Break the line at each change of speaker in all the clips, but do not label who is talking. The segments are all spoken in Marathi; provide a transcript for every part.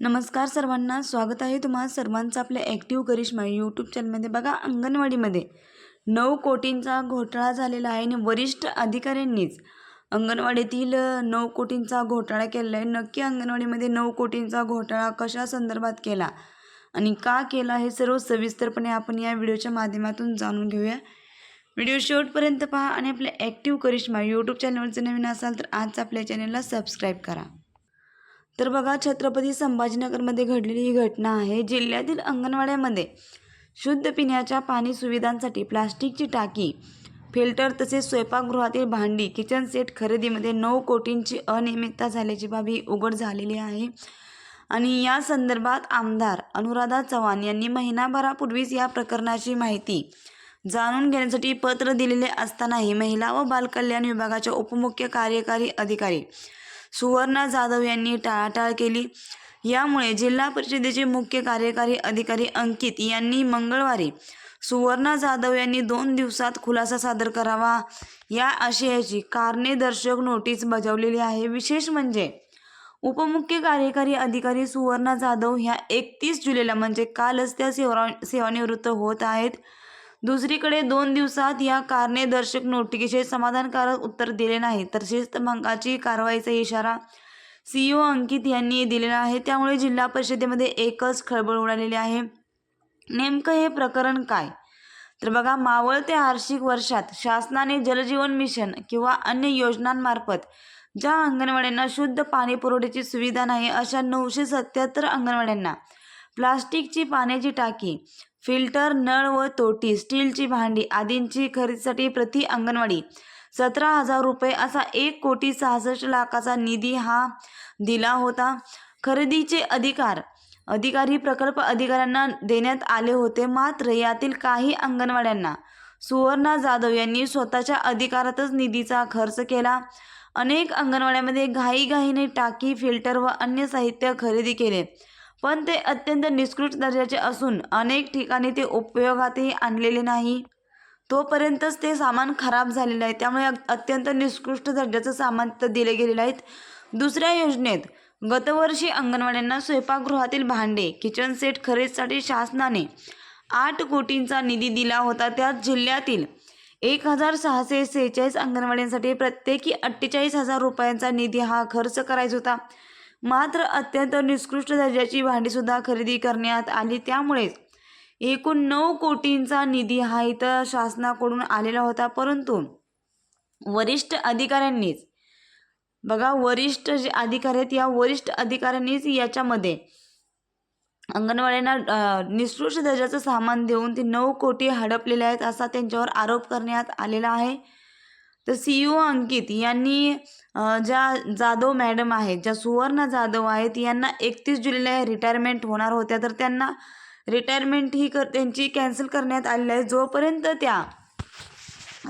नमस्कार सर्वांना स्वागत आहे तुम्हा सर्वांचं आपल्या ॲक्टिव्ह करिश्मा यूट्यूब चॅनलमध्ये बघा अंगणवाडीमध्ये नऊ कोटींचा घोटाळा झालेला आहे आणि वरिष्ठ अधिकाऱ्यांनीच अंगणवाडीतील नऊ कोटींचा घोटाळा केलेला आहे. नक्की अंगणवाडीमध्ये नऊ कोटींचा घोटाळा कशा संदर्भात केला आणि का केला हे सर्व सविस्तरपणे आपण या व्हिडिओच्या माध्यमातून जाणून घेऊया. व्हिडिओ शेवटपर्यंत पहा आणि आपल्या ॲक्टिव्ह करिश्मा यूट्यूब चॅनलवरचे नवीन असाल तर आज आपल्या चॅनलला सबस्क्राईब करा. तर बघा छत्रपती संभाजीनगरमध्ये घडलेली ही घटना आहे. जिल्ह्यातील अंगणवाड्यामध्ये शुद्ध पिण्याच्या पाणी सुविधांसाठी प्लास्टिकची टाकी फिल्टर तसेच स्वयंपाकगृहातील भांडी किचन सेट खरेदीमध्ये नऊ कोटींची अनियमितता झाल्याची बाब ही उघड झालेली आहे. आणि या संदर्भात आमदार अनुराधा चव्हाण यांनी महिनाभरापूर्वीच या प्रकरणाची माहिती जाणून घेण्यासाठी पत्र दिलेले असतानाही महिला व बालकल्याण विभागाच्या उपमुख्य कार्यकारी अधिकारी सुवर्णा जाधव यांनी टाळाटाळ केली. यामुळे जिल्हा परिषदेचे मुख्य कार्यकारी अधिकारी अंकित यांनी मंगळवारी सुवर्णा जाधव यांनी दोन दिवसात खुलासा सादर करावा. या आशयाची कारणे नोटीस बजावलेली आहे. विशेष म्हणजे उपमुख्य कार्यकारी अधिकारी सुवर्णा जाधव ह्या एकतीस जुलैला म्हणजे कालच त्या सेवा सेवानिवृत्त होत आहेत. दुसरीकडे दोन दिवसात या कारणे नोटिकेचे समाधानकारक उत्तर दिले नाही तर शिस्तभंगाची कारवाईचा इशारा सीईओ अंकित यांनी दिलेला आहे. त्यामुळे जिल्हा परिषदेमध्ये एकच खळबळ उडालेली आहे. नेमकं हे प्रकरण काय? तर बघा मावळ ते आर्शिक वर्षात शासनाने जलजीवन मिशन किंवा अन्य योजनांमार्फत ज्या अंगणवाड्यांना शुद्ध पाणी पुरवठ्याची सुविधा नाही अशा नऊशे सत्याहत्तर अंगणवाड्यांना प्लास्टिकची पाण्याची टाकी फिल्टर नळ व तोटी स्टीलची भांडी आदींची खरेदीसाठी प्रति अंगणवाडी. सतरा हजार रुपये असा एक कोटी सहासष्ट लाखाचा निधी हा दिला होता. खरेदीचे अधिकार अधिकारी प्रकल्प अधिकाऱ्यांना देण्यात आले होते. मात्र यातील काही अंगणवाड्यांना सुवर्णा जाधव यांनी स्वतःच्या अधिकारातच निधीचा खर्च केला. अनेक अंगणवाड्यांमध्ये घाईघाईने टाकी फिल्टर व अन्य साहित्य खरेदी केले. पण ते अत्यंत निष्कृत दर्जाचे असून अनेक ठिकाणी ते उपयोगातही आणलेले नाही. तोपर्यंतच ते सामान खराब झालेलं आहे. त्यामुळे अत्यंत निष्कृष्ट दर्जाचं सामान तिथं दिले गेलेलं आहेत दुसऱ्या योजनेत गतवर्षी अंगणवाड्यांना स्वयंपाकगृहातील भांडे किचन सेट खरेदीसाठी शासनाने आठ कोटींचा निधी दिला होता. त्यात जिल्ह्यातील एक हजार सहाशे सेहेचाळीस अंगणवाड्यांसाठी प्रत्येकी अठ्ठेचाळीस हजार रुपयांचा निधी हा खर्च करायचा होता. मात्र अत्यंत निकृष्ट दर्जाची भांडीसुद्धा खरेदी करण्यात आली. त्यामुळेच एकूण नऊ कोटींचा निधी हा इथं शासनाकडून आलेला होता. परंतु वरिष्ठ अधिकाऱ्यांनीच बघा वरिष्ठ जे अधिकारी आहेत या वरिष्ठ अधिकाऱ्यांनीच याच्यामध्ये अंगणवाड्यांना अ, निकृष्ट दर्जाचं सामान देऊन ते नऊ कोटी हडपलेले आहेत असा त्यांच्यावर आरोप करण्यात आलेला आहे. तर सी यू अंकित यांनी ज्या जाधव मॅडम आहेत ज्या सुवर्ण जाधव आहेत यांना एकतीस जुलैला रिटायरमेंट होणार होत्या. तर त्यांना रिटायरमेंट ही कर त्यांची कॅन्सल करण्यात आलेली आहे. जोपर्यंत त्या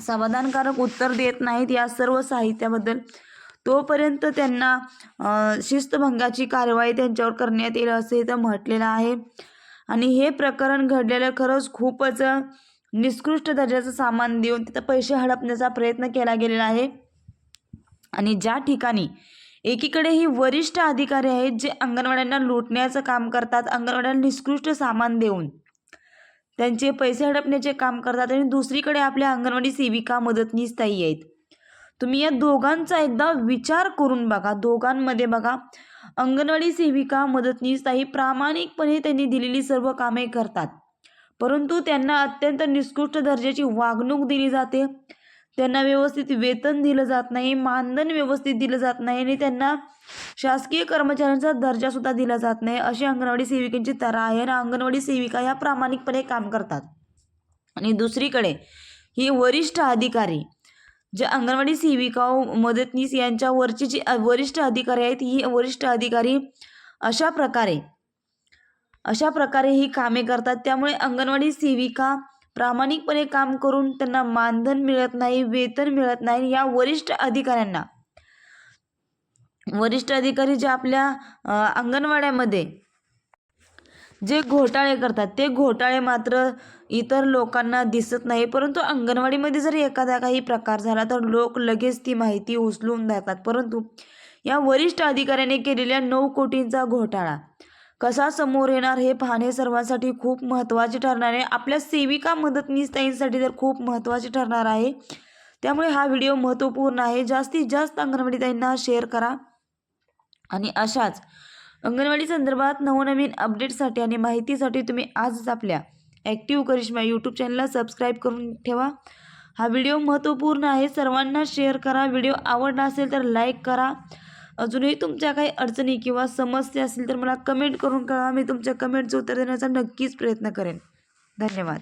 समाधानकारक उत्तर देत नाहीत या सर्व साहित्याबद्दल तोपर्यंत त्यांना शिस्तभंगाची कारवाई त्यांच्यावर करण्यात येईल असे इथं म्हटलेलं आहे. आणि हे प्रकरण घडलेलं खरंच खूपच निकृष्ट दर्जाचं सामान देऊन तिथं पैसे हडपण्याचा प्रयत्न केला गेलेला आहे. आणि ज्या ठिकाणी एकीकडे ही वरिष्ठ अधिकारी आहेत जे अंगणवाड्यांना लुटण्याचं काम करतात अंगणवाड्यांना निकृष्ट सामान देऊन त्यांचे पैसे हडपण्याचे काम करतात आणि दुसरीकडे आपल्या अंगणवाडी सेविका मदतनीस ताई आहेत. तुम्ही या दोघांचा एकदा विचार करून बघा दोघांमध्ये बघा. अंगणवाडी सेविका मदतनीस ताई प्रामाणिकपणे त्यांनी दिलेली सर्व कामे करतात. परंतु त्यांना अत्यंत निकृष्ट दर्जाची वागणूक दिली जाते. त्यांना व्यवस्थित वेतन दिलं जात नाही मानधन व्यवस्थित दिलं जात नाही आणि त्यांना शासकीय कर्मचाऱ्यांचा दर्जासुद्धा दिला जात नाही अशी अंगणवाडी सेविकांची तरा आहे आणि अंगणवाडी सेविका या प्रामाणिकपणे काम करतात. आणि दुसरीकडे ही वरिष्ठ अधिकारी जे अंगणवाडी सेविका हो, मदतनीस यांच्यावरची जी वरिष्ठ अधिकारी आहेत ही वरिष्ठ अधिकारी अशा प्रकारे अशा प्रकारे ही कामे करतात. त्यामुळे अंगणवाडी सेविका प्रामाणिकपणे काम करून त्यांना मानधन मिळत नाही वेतन मिळत नाही. या वरिष्ठ अधिकाऱ्यांना वरिष्ठ अधिकारी जे आपल्या अंगणवाड्यामध्ये जे घोटाळे करतात ते घोटाळे मात्र इतर लोकांना दिसत नाही. परंतु अंगणवाडीमध्ये जर एखादा काही प्रकार झाला तर लोक लगेच ती माहिती उचलून जातात परंतु या वरिष्ठ अधिकाऱ्याने केलेल्या नऊ कोटींचा घोटाळा कसा समोर येणार हे पाहणे सर्वांसाठी खूप महत्त्वाचे ठरणार आहे. आपल्या सेविका मदतनीस ताईंसाठी तर खूप महत्त्वाचे ठरणार आहे. त्यामुळे हा व्हिडिओ महत्त्वपूर्ण आहे. जास्तीत जास्त अंगणवाडी ताईंना शेअर करा. आणि अशाच अंगणवाडी संदर्भात नवनवीन अपडेटसाठी आणि माहितीसाठी तुम्ही आजच आपल्या ॲक्टिव्ह करिश्मा यूट्यूब चॅनलला सबस्क्राईब करून ठेवा. हा व्हिडिओ महत्त्वपूर्ण आहे. सर्वांना शेअर करा. व्हिडिओ आवडला असेल तर लाईक करा. अजूनही तुमच्या काही अडचणी किंवा समस्या असतील तर मला कमेंट करून कळवा. मी तुमच्या कमेंटचं उत्तर देण्याचा नक्कीच प्रयत्न करेन. धन्यवाद.